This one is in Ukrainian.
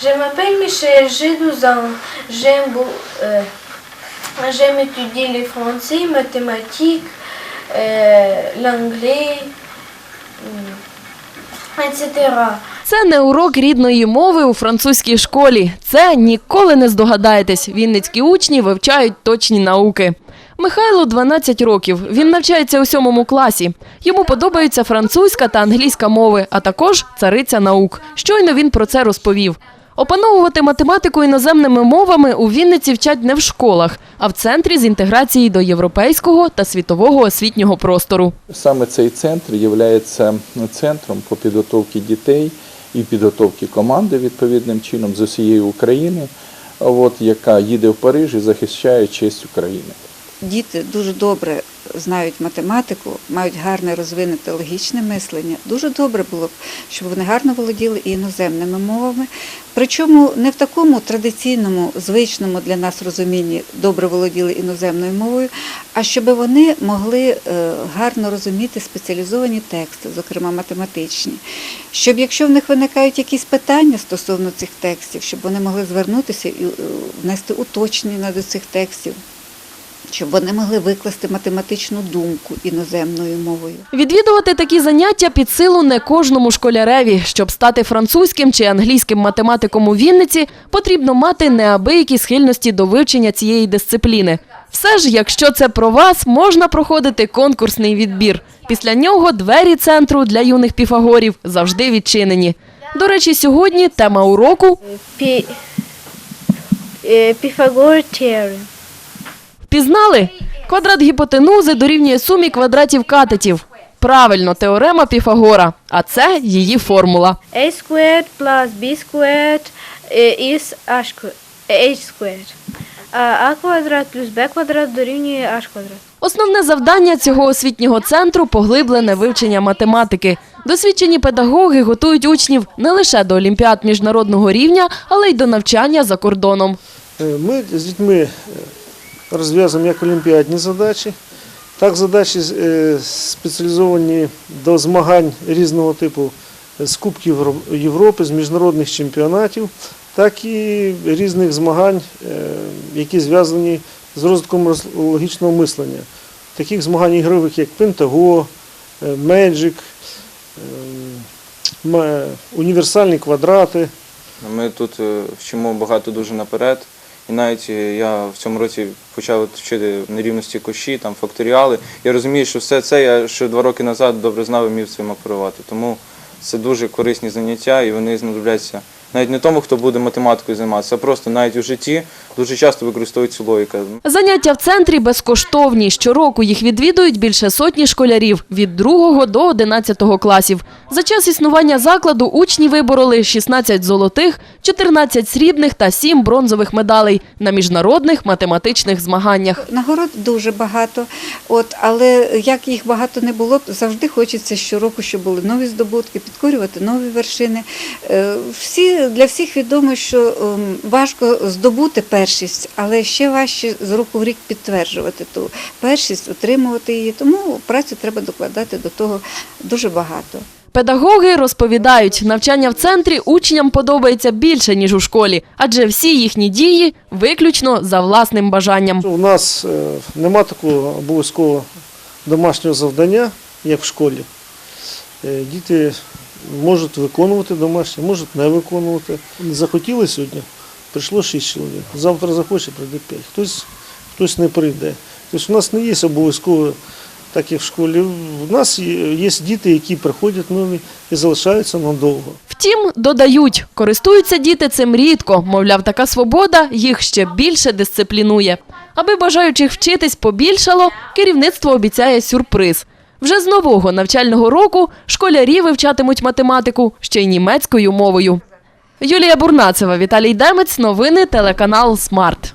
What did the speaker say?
Je m'appelle Michel, j'ai 12 ans. J'aime euh, étudier les français, mathématiques, euh, l'anglais, etc. Це не урок рідної мови у французькій школі. Це ніколи не здогадаєтесь. Вінницькі учні вивчають точні науки. Михайлу 12 років. Він навчається у сьомому класі. Йому подобаються французька та англійська мови, а також цариця наук. Щойно він про це розповів. Опановувати математику іноземними мовами у Вінниці вчать не в школах, а в центрі з інтеграції до європейського та світового освітнього простору. Саме цей центр є центром по підготовці дітей і підготовці команди відповідним чином з усієї України, от, яка їде в Париж і захищає честь України. Діти дуже добре знають математику, мають гарне розвинуте логічне мислення. Дуже добре було б, щоб вони гарно володіли і іноземними мовами. Причому не в такому традиційному, звичному для нас розумінні добре володіли іноземною мовою, а щоб вони могли е, гарно розуміти спеціалізовані тексти, зокрема математичні. Щоб якщо в них виникають якісь питання стосовно цих текстів, щоб вони могли звернутися і е, внести уточнення до цих текстів щоб вони могли викласти математичну думку іноземною мовою. Відвідувати такі заняття під силу не кожному школяреві. Щоб стати французьким чи англійським математиком у Вінниці, потрібно мати неабиякі схильності до вивчення цієї дисципліни. Все ж, якщо це про вас, можна проходити конкурсний відбір. Після нього двері центру для юних піфагорів завжди відчинені. До речі, сьогодні тема уроку Pi- euh, Pythagore Впізнали? Квадрат гіпотенузи дорівнює сумі квадратів катетів. Правильно, теорема Піфагора. А це її формула. a squared plus b squared uh, is a h squared. А квадрат плюс b квадрат дорівнює h квадрат. Основне завдання цього освітнього центру поглиблене вивчення математики. Досвідчені педагоги готують учнів не лише до олімпіад міжнародного рівня, але й до навчання за кордоном. Е, Ми з дітьми е, розв'язуємо як олімпіадні задачі, так задачі е, спеціалізовані до змагань різного типу е, з Кубків Європи, з міжнародних чемпіонатів, так і різних змагань, е, які зв'язані з розвитком логічного мислення. Таких змагань ігрових, як Пентаго, е, Magic, е, м- універсальні квадрати. Ми тут вчимо багато дуже наперед. І навіть е, я в цьому році почав вчити нерівності кощі, там факторіали. Я розумію, що все це я ще два роки назад добре знав і вмів цим оперувати. Тому це дуже корисні заняття, і вони знадобляться навіть не тому, хто буде математикою займатися, а просто навіть у житті дуже часто використовують цю логіку. Заняття в центрі безкоштовні. Щороку їх відвідують більше сотні школярів від 2 до 11 класів. За час існування закладу учні вибороли 16 золотих, 14 срібних та 7 бронзових медалей на міжнародних математичних змаганнях. Нагород дуже багато, от, але як їх багато не було, завжди хочеться щороку, щоб були нові здобутки, підкорювати нові вершини. Е, Всі, для всіх відомо, що ем, важко здобути першість, але ще важче з року в рік підтверджувати ту першість, отримувати її. Тому працю треба докладати до того дуже багато. Педагоги розповідають, навчання в центрі учням подобається більше, ніж у школі, адже всі їхні дії виключно за власним бажанням. У нас е, нема такого обов'язкового домашнього завдання, як в школі. Е, Діти можуть виконувати домашнє, можуть не виконувати. Захотіли сьогодні, прийшло 6 чоловік. Завтра захоче, прийде 5. Хтось, хтось не прийде. Тобто у нас не є обов'язково так, як в школі. У нас є діти, які приходять нові і залишаються надовго. Втім, додають, користуються діти цим рідко. Мовляв, така свобода їх ще більше дисциплінує. Аби бажаючих вчитись побільшало, керівництво обіцяє сюрприз. Вже з нового навчального року школярі вивчатимуть математику ще й німецькою мовою. Юлія Бурнацева, Віталій Демець. Новини телеканал Смарт.